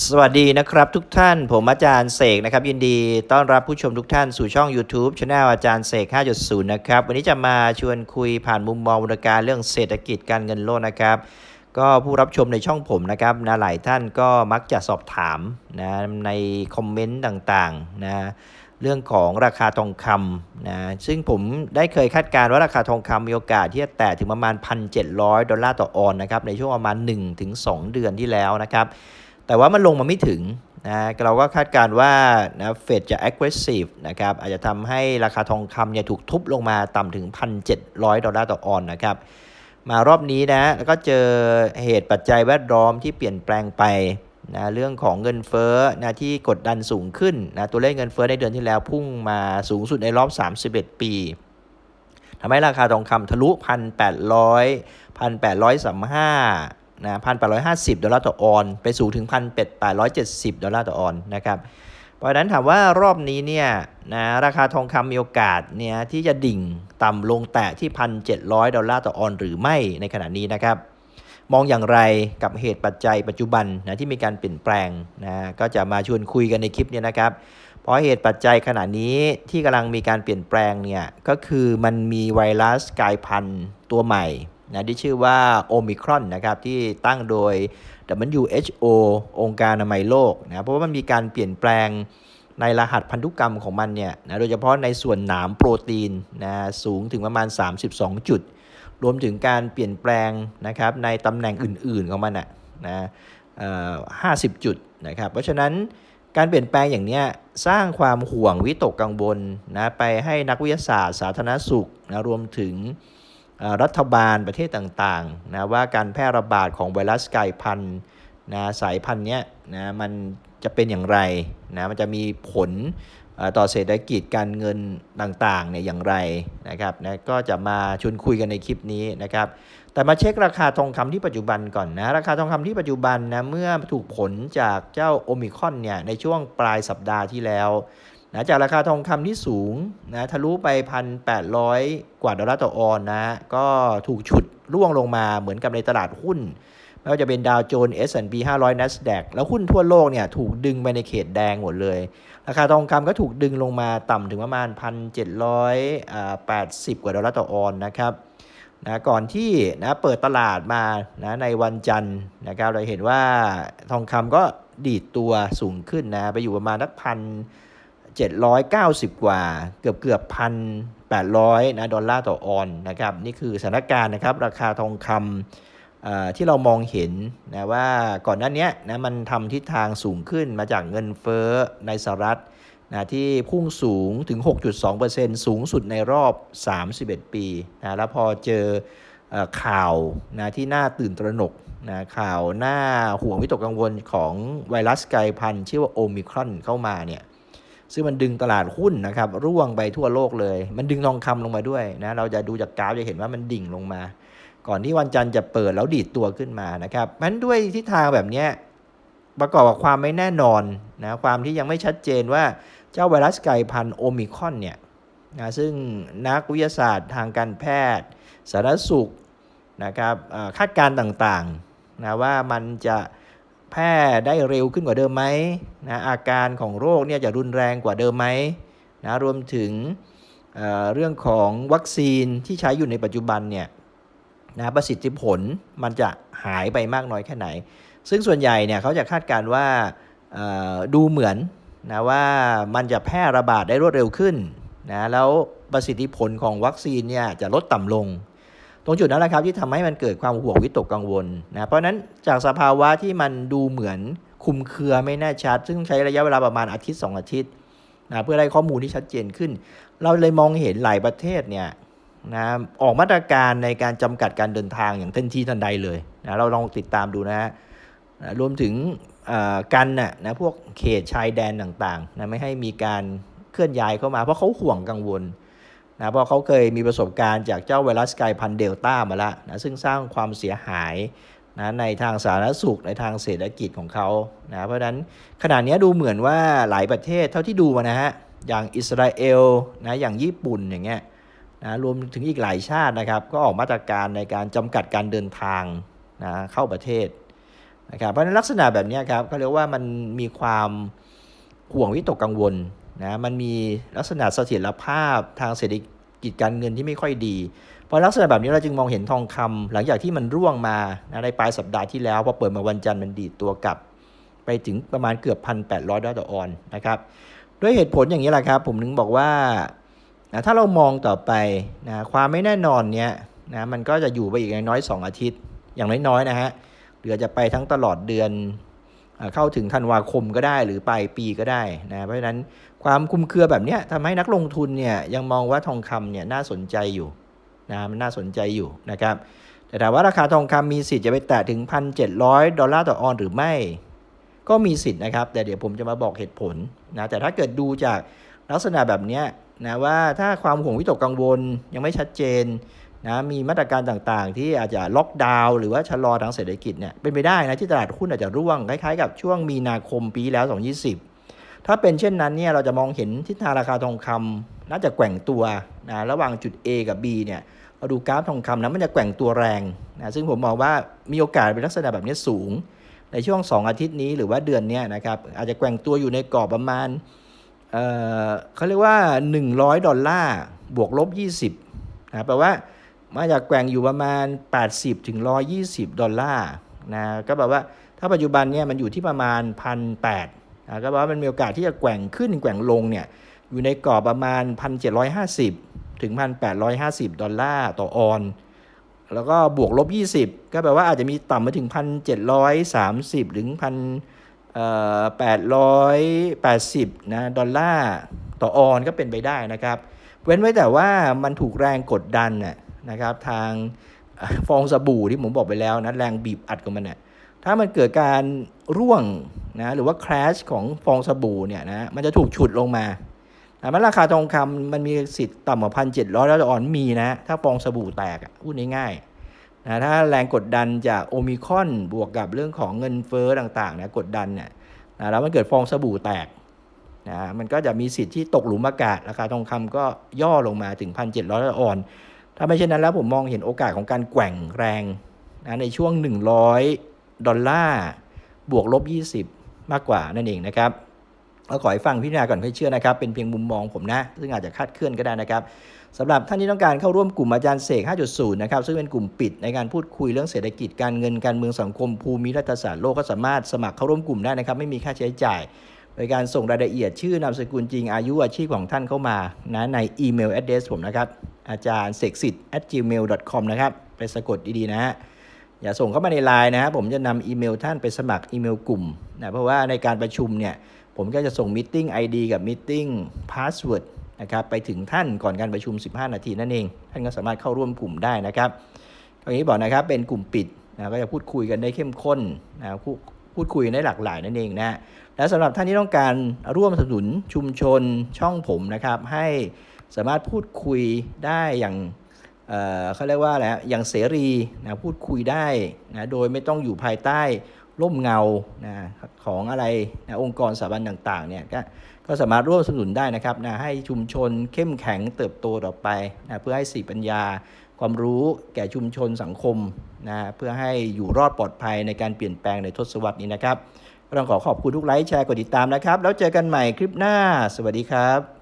สวัสดีนะครับทุกท่านผมอาจารย์เสกนะครับ ยินดีต้อนรับผู้ชมทุกท่านสู่ช่อง YouTube Channel อาจารย์เสก 5.0 นะครับ วันนี้จะมาชวนคุยผ่านมุมมองวงการเรื่องเศรษฐกิจการเงินโลกนะครับ ก็ผู้รับชมในช่องผมนะครับนะหลายท่านก็มักจะสอบถามนะในคอมเมนต์ต่างๆนะเรื่องของราคาทองคำนะซึ่งผมได้เคยคาดการณ์ว่าราคาทองคำมีโอกาสที่จะแตะถึงประมาณ 1,700 ดอลลาร์ต่อออนนะครับในช่วงประมาณ 1-2 เดือนที่แล้วนะครับ แต่ว่ามันลงมาไม่ถึงนะเราก็คาดการณ์ว่านะเฟดจะ aggressive นะครับอาจจะทำให้ราคาทองคำเนี่ยถูกทุบลงมาต่ำถึง 1,700 ดอลลาร์ต่อออนนะครับ มารอบนี้นะแล้วก็เจอเหตุปัจจัยแวดล้อมที่เปลี่ยนแปลงไปนะเรื่องของเงินเฟ้อนะที่กดดันสูงขึ้นนะตัวเลขเงินเฟ้อในเดือนที่แล้วพุ่งมาสูงสุดในรอบ 31 ปีทำให้ราคาทองคำทะลุ 1,800 1,835 นะ1,850ดอลลาร์ต่อออน ไปสูงถึง1,870ดร้อยเจ็ดสิบดอลลาร์ต่อออนนะครับ เพราะฉะนั้นถามว่ารอบนี้เนี่ยนะราคาทองคำมีโอกาสเนี่ยที่จะดิ่งต่ำลงแตะที่1,700ดร้อยดอลลาร์ต่อออนหรือไม่ในขณะนี้นะครับ มองอย่างไรกับเหตุปัจจัยปัจจุบันนะที่มีการเปลี่ยนแปลงนะก็จะมาชวนคุยกันในคลิปเนี้นะครับเพราะเหตุปัจจัยขณะนี้ที่กำลังมีการเปลี่ยนแปลงเนี่ยก็คือมันมีไวรัสกลายพันธุ์ตัวใหม่ นะที่ชื่อว่าโอมิครอนนะครับที่ตั้งโดย WHO องค์การอนามัยโลกนะเพราะว่ามันมีการเปลี่ยนแปลงในรหัสพันธุกรรมของมันเนี่ยนะโดยเฉพาะในส่วนหนามโปรตีนนะสูงถึงประมาณ 32 จุด รวมถึงการเปลี่ยนแปลงนะครับในตำแหน่งอื่นๆของมันอะนะห้าสิบจุดนะครับ เพราะฉะนั้นการเปลี่ยนแปลงอย่างเนี้ยสร้างความห่วงวิตกกังวลนะไปให้นักวิทยาศาสตร์สาธารณสุขนะรวมถึง รัฐบาลประเทศต่างๆนะว่าการแพร่ระบาดของไวรัสกลายพันธุ์นะสายพันธุ์เนี้ยนะมันจะเป็นอย่างไรนะมันจะมีผลต่อเศรษฐกิจการเงินต่างๆเนี่ยอย่างไรนะครับนะก็จะมาชวนคุยกันในคลิปนี้นะครับ แต่มาเช็คราคาทองคำที่ปัจจุบันก่อนนะราคาทองคำที่ปัจจุบันนะเมื่อถูกผลจากเจ้าโอมิคอนเนี่ยในช่วงปลายสัปดาห์ที่แล้ว นะจากราคาทองคำที่สูงนะทะลุไป 1,800 กว่าดอลลาร์ต่อออนนะก็ถูกฉุดร่วงลงมาเหมือนกับในตลาดหุ้น ไม่ว่าจะเป็นดาวโจนส์ S&P 500 NASDAQ แล้วหุ้นทั่วโลกเนี่ยถูกดึงไปในเขตแดงหมดเลย ราคาทองคำก็ถูกดึงลงมาต่ำถึงประมาณ 1,780 กว่าดอลลาร์ต่อออนนะครับนะก่อนที่นะเปิดตลาดมานะในวันจันทร์นะครับเราเห็นว่าทองคำก็ดีดตัวสูงขึ้นนะไปอยู่ประมาณนักพัน 790 กว่าเกือบเกือบพันแปดร้อยนะดอลลาร์ต่อออนนะครับนี่คือสถานการณ์นะครับราคาทองคำที่เรามองเห็นนะว่าก่อนหน้านี้นะมันทำทิศทางสูงขึ้นมาจากเงินเฟ้อในสหรัฐนะที่พุ่งสูงถึง 6.2%สูงสุดในรอบ 31 ปีนะแล้วพอเจอข่าวนะที่น่าตื่นตระหนกนะข่าวหน้าห่วงวิตกกังวลของไวรัสกลายพันธุ์ชื่อว่าโอมิครอนเข้ามาเนี่ย ซึ่งมันดึงตลาดหุ้นนะครับร่วงไปทั่วโลกเลย มันดึงทองคำลงมาด้วยนะเราจะดูจากกราฟจะเห็นว่ามันดิ่งลงมา ก่อนที่วันจันทร์จะเปิดแล้วดีดตัวขึ้นมานะครับมันด้วยทิศทางแบบนี้ประกอบกับความไม่แน่นอนนะความที่ยังไม่ชัดเจนว่าเจ้าไวรัสกลายพันธุ์โอมิคอนเนี่ยนะซึ่งนักวิทยาศาสตร์ทางการแพทย์ สาธารณสุขนะครับคาดการณ์ต่างๆนะว่ามันจะ แพร่ได้เร็วขึ้นกว่าเดิมไหมนะอาการของโรคเนี่ยจะรุนแรงกว่าเดิมไหมนะรวมถึงเเรื่องของวัคซีนที่ใช้อยู่ในปัจจุบันเนี่ยนะประสิทธิผลมันจะหายไปมากน้อยแค่ไหน ซึ่งส่วนใหญ่เนี่ยเขาจะคาดการว่าดูเหมือนนะว่ามันจะแพร่ระบาดได้รวดเร็วขึ้นนะแล้วประสิทธิผลของวัคซีนเนี่ยจะลดต่ำลง ตรงจุดนั้นแหละครับที่ทำให้มันเกิดความห่วงวิตกกังวลนะเพราะนั้นจากสภาวะที่มันดูเหมือนคุมเครือไม่แน่ชัด ซึ่งใช้ระยะเวลาประมาณอาทิตย์ 2 อาทิตย์นะเพื่อได้ข้อมูลที่ชัดเจนขึ้น เราเลยมองเห็นหลายประเทศเนี่ยนะออกมาตรการในการจำกัดการเดินทางอย่างเต็มที่ทันใดเลยนะเราลองติดตามดูนะฮะรวมถึงกันนะนะพวกเขตชายแดนต่างๆนะไม่ให้มีการเคลื่อนย้ายเข้ามา เพราะเขาห่วงกังวล นะเพราะเขาเคยมีประสบการณ์จากเจ้าไวรัสกลายพันธุ์เดลต้ามาแล้วนะซึ่งสร้างความเสียหายนะในทางสาธารณสุขในทางเศรษฐกิจของเขานะเพราะฉะนั้นขณะนี้ดูเหมือนว่าหลายประเทศเท่าที่ดูนะฮะอย่างอิสราเอลนะอย่างญี่ปุ่นอย่างเงี้ยนะรวมถึงอีกหลายชาตินะครับ ก็ออกมาตรการในการจำกัดการเดินทางนะเข้าประเทศนะครับเพราะฉะนั้นลักษณะแบบนี้ครับเขาเรียกว่ามันมีความห่วงวิตกกังวลนะมันมีลักษณะเสถียรภาพทางเศรษฐ กิจการเงินที่ไม่ค่อยดี เพราะลักษณะแบบนี้เราจึงมองเห็นทองคำหลังจากที่มันร่วงมาในปลายสัปดาห์ที่แล้วพอเปิดมาวันจันทร์มันดีดตัวกลับ ไปถึงประมาณเกือบ 1,800 ดอลลาร์ต่อออนนะครับด้วยเหตุผลอย่างนี้แหละครับ ผมถึงบอกว่านะถ้าเรามองต่อไปนะความไม่แน่นอนเนี้ยนะมันก็จะอยู่ไปอีกน้อย2อาทิตย์อย่างน้อยๆนะฮะหรือจะไปทั้งตลอดเดือน เข้าถึงธันวาคมก็ได้หรือปลายปีก็ได้นะเพราะฉะนั้นความคลุมเครือแบบนี้ทำให้นักลงทุนเนี่ยยังมองว่าทองคำเนี่ยน่าสนใจอยู่นะมันน่าสนใจอยู่นะครับแต่ถามว่าราคาทองคำมีสิทธิ์จะไปแตะถึง 1,700 ดอลลาร์ต่อออนหรือไม่ ก็มีสิทธิ์นะครับ แต่เดี๋ยวผมจะมาบอกเหตุผลนะแต่ถ้าเกิดดูจากลักษณะแบบนี้นะว่าถ้าความห่วงวิตกกังวลยังไม่ชัดเจน นะมีมาตรการต่างๆ ที่อาจจะล็อกดาวน์หรือว่าชะลอทางเศรษฐกิจเนี่ยเป็นไปได้นะที่ตลาดหุ้นอาจจะร่วงคล้ายๆกับช่วงมีนาคมปีแล้ว 2020 ถ้าเป็นเช่นนั้นเนี่ยเราจะมองเห็นทิศทางราคาทองคำน่าจะแกว่งตัวนะระหว่างจุด A กับ B เนี่ยเราดูกราฟทองคำนะมันจะแกว่งตัวแรงนะซึ่งผมมองว่ามีโอกาสเป็นลักษณะแบบนี้สูง ในช่วง 2 อาทิตย์นี้หรือว่าเดือนนี้นะครับอาจจะแกว่งตัวอยู่ในกรอบประมาณเเขาเรียกว่า 100 ดอลลาร์บวกลบ 20นะแปลว่า มาจากแกว่งอยู่ประมาณ 80ถึง120 ดอลลาร์นะก็แปลว่าถ้าปัจจุบันเนี่ยมันอยู่ที่ประมาณ 1,800นะก็แปลว่ามันมีโอกาสที่จะแกว่งขึ้นแกว่งลงเนี่ยอยู่ในกรอบประมาณ 1,750 ถึง 1,850 ดอลลาร์ต่อออน แล้วก็บวกลบ 20 ก็แปลว่าอาจจะมีต่ำมาถึง 1,730 ถึง1,880นะดอลลาร์ต่อออนก็เป็นไปได้นะครับ เว้นไว้แต่ว่ามันถูกแรงกดดันน่ะ นะครับทางฟองสบู่ที่ผมบอกไปแล้วนะแรงบีบอัดของมันเนี่ยถ้ามันเกิดการร่วงนะหรือว่าค a s h ของฟองสบู่เนี่ยนะมันจะถูกฉุดลงมาแต่มันราคาทองคำมันมีสิทธิ์ต่ำกว่าพันเจ็ดร้อยแล้วอ่อนมีนะ ถ้าฟองสบู่แตกพูดง่ายๆนะถ้าแรงกดดันจากโอมิคอนบวกกับเรื่องของเงินเฟ้อต่างๆนะกดดันเนี่ยนะแล้วมันเกิดฟองสบู่แตกนะมันก็จะมีสิทธิ์ที่ตกหลุมอากาศ ราคาทองคำก็ย่อลงมาถึงพันเจ็ดร้อยแล้วอ่อน ถ้าไม่เช่นนั้นแล้วผมมองเห็นโอกาสของการแกว่งแรงนะในช่วง 100 ดอลลาร์บวกลบ 20 มากกว่านั่นเองนะครับก็ขอให้ฟังพิจารณาก่อนค่อยเชื่อนะครับ เป็นเพียงมุมมองผมนะ ซึ่งอาจจะคาดเคลื่อนก็ได้นะครับสำหรับท่านที่ต้องการเข้าร่วมกลุ่มอาจารย์เสก 5.0 นะครับ ซึ่งเป็นกลุ่มปิดในการพูดคุยเรื่องเศรษฐกิจการเงินการเมืองสังคมภูมิรัฐศาสตร์โลกก็สามารถสมัครเข้าร่วมกลุ่มได้นะครับ ไม่มีค่าใช้จ่าย โดยการส่งรายละเอียดชื่อนามสกุลจริงอายุอาชีพของท่านเข้ามานะในอีเมล address ผมนะครับ อาจารย์เสกสิทธิ์ at gmail com นะครับ ไปสะกดดีๆนะฮะอย่าส่งเข้ามาในไลน์นะผมจะนำอีเมลท่านไปสมัครอีเมลกลุ่มนะเพราะว่าในการประชุมเนี่ยผมก็จะส่งมิ e ไอ ID กับมิ e พาสเวิร์ดนะครับไปถึงท่านก่อนการประชุม 15 นาทีนั่นเอง ท่านก็สามารถเข้าร่วมกลุ่มได้นะครับตรงนี้บอกนะครับเป็นกลุ่มปิดนะก็จะพูดคุยกันได้เข้มข้นนะ พูดคุยได้หลากหลายนั่นเองนะและสำหรับท่านที่ต้องการร่วมสนับสนุนชุมชนช่องผมนะครับ ให้สามารถพูดคุยได้อย่างเเขาเรียกว่าอะไรอย่างเสรีนะพูดคุยได้นะโดยไม่ต้องอยู่ภายใต้ร่มเงานะของอะไรนะองค์กรสถาบันต่างๆเนี่ยก็ก็สามารถร่วมสนับสนุนได้นะครับนะให้ชุมชนเข้มแข็งเติบโตต่อไปนะเพื่อให้สีปัญญา ความรู้แก่ชุมชนสังคมนะเพื่อให้อยู่รอดปลอดภัยในการเปลี่ยนแปลงในทศวรรษนี้นะครับต้องขอขอบคุณทุกไลค์แชร์กดติดตามนะครับ แล้วเจอกันใหม่คลิปหน้า สวัสดีครับ